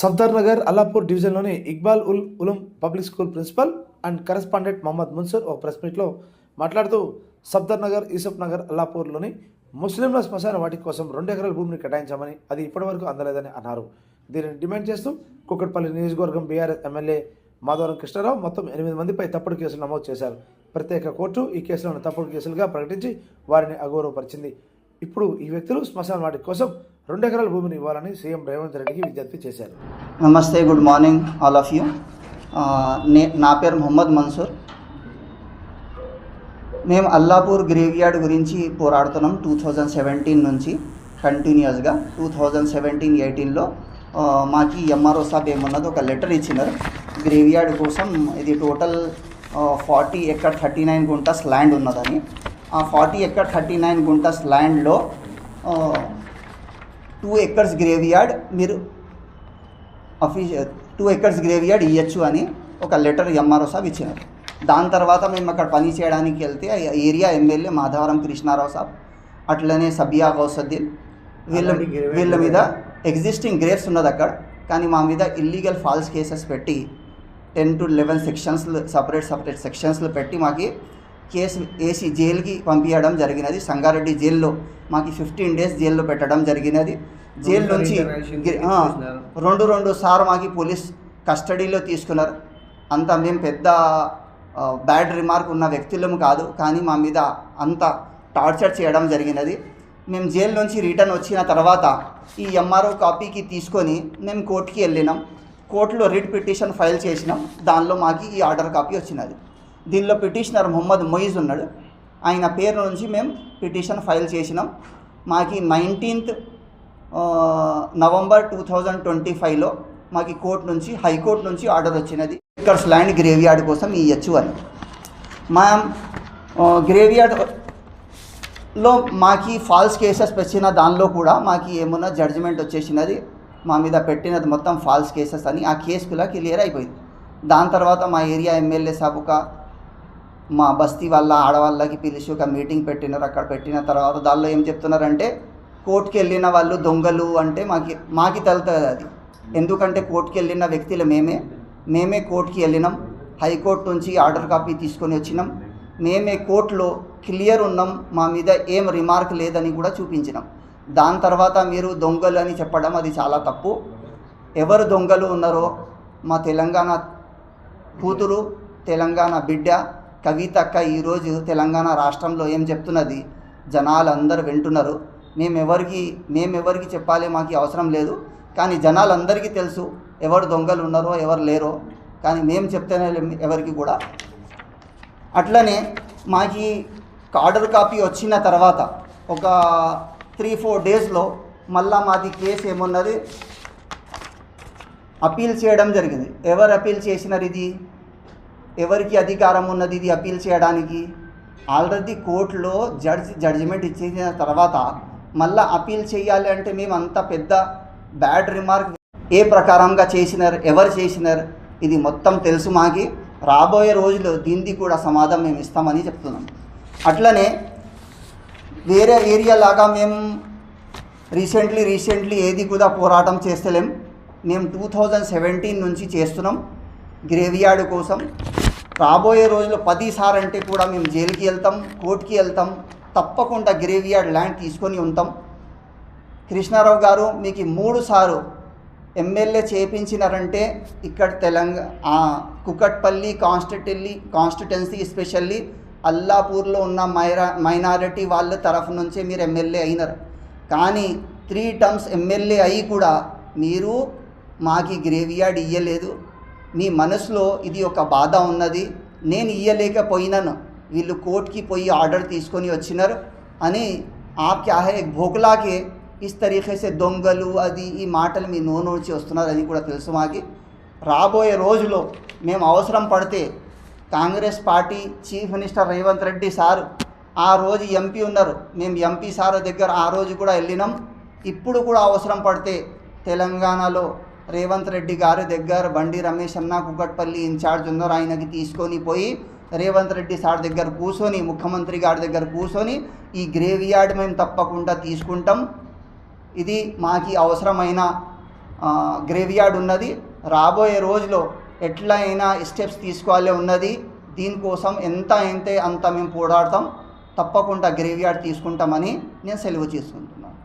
సఫ్దర్ నగర్ అల్లాపూర్ డివిజన్లోని Iqbal Ul Ulam public school principal and correspondent Mohammed Munsar ఒక press మీట్లో మాట్లాడుతూ సఫ్దర్ నగర్ యూసఫ్ నగర్ అల్లాపూర్లోని ముస్లింల శ్మశాన వాటి కోసం రెండు ఎకరాల భూమిని కేటాయించామని అది ఇప్పటివరకు అందలేదని అన్నారు. దీనిని డిమాండ్ చేస్తూ కుక్కట్పల్లి నియోజకవర్గం బీఆర్ఎస్ ఎమ్మెల్యే మాధవరం కృష్ణారావు మొత్తం ఎనిమిది మందిపై తప్పుడు కేసులు నమోదు చేశారు. ప్రత్యేక కోర్టు ఈ కేసులను తప్పుడు కేసులుగా ప్రకటించి వారిని అగౌరవపరిచింది. ఇప్పుడు ఈ వ్యక్తులు శ్మశాన వాటి కోసం రెండు ఎకరాల భూమిని ఇవ్వాలని సీఎం రేవంత్ రెడ్డికి విజ్ఞప్తి చేశారు. నమస్తే good morning all of you నే నా పేరు మొహమ్మద్ మన్సూర్. మేము అల్లాపూర్ గ్రేవ్యార్డ్ గురించి పోరాడుతున్నాం టూ థౌజండ్ సెవెంటీన్ నుంచి కంటిన్యూస్గా టూ థౌజండ్ సెవెంటీన్ ఎయిటీన్లో మాకు ఎంఆర్ఓ సాబ్ ఏమన్నది ఒక లెటర్ ఇచ్చినారు. గ్రేవ్యార్డ్ కోసం ఇది టోటల్ ఫార్టీ ఎక్కడ థర్టీ నైన్ గుంటాస్ ల్యాండ్ ఉన్నదని. ఆ ఫార్టీ ఎక్కడ థర్టీ నైన్ గుంటాస్ ల్యాండ్లో టూ ఎకర్స్ గ్రేవ్యార్డ్ మీరు అఫీషియల్ టూ ఎకర్స్ గ్రేవ్యార్డ్ ఇవ్వచ్చు అని ఒక లెటర్ ఎంఆర్ఓ సాబ్ ఇచ్చినారు దాని తర్వాత మేము అక్కడ పని చేయడానికి వెళ్తే ఏరియా ఎమ్మెల్యే మాధవరం కృష్ణారావు సాబ్ అట్లనే సబియా గౌసద్దీన్ వీళ్ళ వీళ్ళ మీద ఎగ్జిస్టింగ్ గ్రేవ్స్ ఉన్నది అక్కడ. కానీ మా మీద ఇల్లీగల్ ఫాల్స్ కేసెస్ పెట్టి ten to eleven sections separate separate సెక్షన్స్లో పెట్టి మాకి కేసు వేసి జైలుకి పంపించడం జరిగినది. సంగారెడ్డి జైల్లో మాకు ఫిఫ్టీన్ డేస్ జైల్లో పెట్టడం జరిగినది. జైలు నుంచి రెండు రెండు సార్ మాకి పోలీస్ కస్టడీలో తీసుకున్నారు. అంత మేము పెద్ద బ్యాడ్ రిమార్క్ ఉన్న వ్యక్తులము కాదు. కానీ మా మీద అంత టార్చర్ చేయడం జరిగినది. మేము జైలు నుంచి రిటర్న్ వచ్చిన తర్వాత ఈ ఎంఆర్ఓ కాపీకి తీసుకొని మేము కోర్టుకి వెళ్ళినాం. కోర్టులో రిట్ పిటిషన్ ఫైల్ చేసినాం. దానిలో మాకు ఈ ఆర్డర్ కాపీ వచ్చినది. దీనిలో పిటిషనర్ మొహమ్మద్ మొయిజ్ ఉన్నాడు. ఆయన పేరు నుంచి మేము పిటిషన్ ఫైల్ చేసినాం. మాకి nineteenth November two thousand twenty ఫైవ్లో మాకు కోర్టు నుంచి హైకోర్టు నుంచి ఆర్డర్ వచ్చినది. ఇక్కడ్స్ ల్యాండ్ గ్రేవ్యార్డ్ కోసం ఇవ్వచ్చు అని. మా గ్రేవ్యార్డ్లో మాకి ఫాల్స్ కేసెస్ వచ్చిన దానిలో కూడా మాకు ఏమన్నా జడ్జిమెంట్ వచ్చేసినది. మా మీద పెట్టినది మొత్తం ఫాల్స్ కేసెస్ అని. ఆ కేసు కూడా క్లియర్ అయిపోయింది. దాని తర్వాత మా ఏరియా ఎమ్మెల్యే సాబుక మా బస్తీ వాళ్ళ ఆడవాళ్ళకి పిలిచి ఒక మీటింగ్ పెట్టినారు. అక్కడ పెట్టిన తర్వాత దానిలో ఏం చెప్తున్నారంటే కోర్టుకి వెళ్ళిన వాళ్ళు దొంగలు అంటే మాకి మాకి తలుతుంది అది. ఎందుకంటే కోర్టుకి వెళ్ళిన వ్యక్తులు మేమే. మేమే కోర్టుకి వెళ్ళినాం. హైకోర్టు నుంచి ఆర్డర్ కాపీ తీసుకొని వచ్చినాం. మేమే కోర్టులో క్లియర్ ఉన్నాం. మా మీద ఏం రిమార్క్ లేదని కూడా చూపించినాం. దాని తర్వాత మీరు దొంగలు అని చెప్పడం అది చాలా తప్పు. ఎవరు దొంగలు ఉన్నారో మా తెలంగాణ కూతురు తెలంగాణ బిడ్డ కవితక్క ఈరోజు తెలంగాణ రాష్ట్రంలో ఏం చెప్తున్నది? జనాలు అందరు వింటున్నారు. మేమెవరికి మేమెవరికి చెప్పాలి మాకు అవసరం లేదు. కానీ జనాలందరికీ తెలుసు ఎవరు దొంగలు ఉన్నారో ఎవరు లేరో. కానీ మేము చెప్తేనే ఎవరికి కూడా. అట్లనే మాకి ఆర్డర్ కాపీ వచ్చిన తర్వాత ఒక త్రీ ఫోర్ డేస్లో మళ్ళా మాది కేసు ఏమున్నది? అపీల్ చేయడం జరిగింది. ఎవరు అపీల్ చేసినారు ఇది? ఎవరికి అధికారం ఉన్నది ఇది అపీల్ చేయడానికి? ఆల్రెడీ కోర్టులో జడ్జి జడ్జిమెంట్ ఇచ్చిన తర్వాత మళ్ళా అపీల్ చేయాలి అంటే మేము అంత పెద్ద బ్యాడ్ రిమార్క్ ఏ ప్రకారంగా చేసినారు ఎవరు చేసినారు ఇది మొత్తం తెలుసు మాకి. రాబోయే రోజుల్లో దీనికి కూడా సమాధానం మేము ఇస్తామని చెప్తున్నాం. అట్లనే వేరే ఏరియా లాగా మేము రీసెంట్లీ రీసెంట్లీ ఏది కూడా పోరాటం చేస్తలేం. మేము టూ థౌజండ్ సెవెంటీన్ నుంచి చేస్తున్నాం. గ్రేవియార్డ్ కోసం రాబోయే రోజుల్లో పది సార్ అంటే కూడా మేము జైలుకి వెళ్తాం కోర్టుకి వెళ్తాం తప్పకుండా గ్రేవియార్డ్ ల్యాండ్ తీసుకొని ఉంటాం. కృష్ణారావు గారు మీకు మూడు సారు ఎమ్మెల్యే చేపించినారంటే ఇక్కడ తెలంగాణ కుకట్పల్లి కాన్స్టిట్యుల్లి కాన్స్టిట్యున్సీ ఎస్పెషల్లీ అల్లాపూర్లో ఉన్న మైరా మైనారిటీ వాళ్ళ తరఫు నుంచే మీరు ఎమ్మెల్యే అయినారు. కానీ త్రీ టర్మ్స్ ఎమ్మెల్యే అయ్యి కూడా మీరు మాకు గ్రేవియార్డ్ ఇయ్యలేదు. మీ మనసులో ఇది ఒక బాధ ఉన్నది నేను ఇయ్యలేకపోయినాను వీళ్ళు కోర్టుకి పోయి ఆర్డర్ తీసుకొని వచ్చినారు అని ఆప్యాహే భోకులాకే ఇస్ తరీఖేసే దొంగలు అది ఈ మాటలు మీ నోరు వస్తున్నారు అది కూడా తెలుసు మాకి రాబోయే రోజులో మేము అవసరం పడితే Congress party chief minister Revanth Reddy sir ఆ రోజు ఎంపీ ఉన్నారు. మేము ఎంపీ సార్ దగ్గర ఆ రోజు కూడా వెళ్ళినాం. ఇప్పుడు కూడా అవసరం పడితే తెలంగాణలో రేవంత్ రెడ్డి గారి దగ్గర బండి రమేష్ అన్న కుక్కట్పల్లి ఇన్ఛార్జ్ ఉన్నారు. ఆయనకి తీసుకొని పోయి రేవంత్ రెడ్డి సార్ దగ్గర కూర్చొని ముఖ్యమంత్రి గారి దగ్గర కూర్చొని ఈ గ్రేవియార్డ్ మేము తప్పకుండా తీసుకుంటాం. ఇది మాకు అవసరమైన గ్రేవ్ యార్డ్ ఉన్నది. రాబోయే రోజులో ఎట్లయినా స్టెప్స్ తీసుకోవాలి ఉన్నది. దీనికోసం ఎంత అయితే అంత మేము పోరాడతాం తప్పకుండా గ్రేవ్ యార్డ్ తీసుకుంటామని నేను సెలవు చేసుకుంటున్నాను.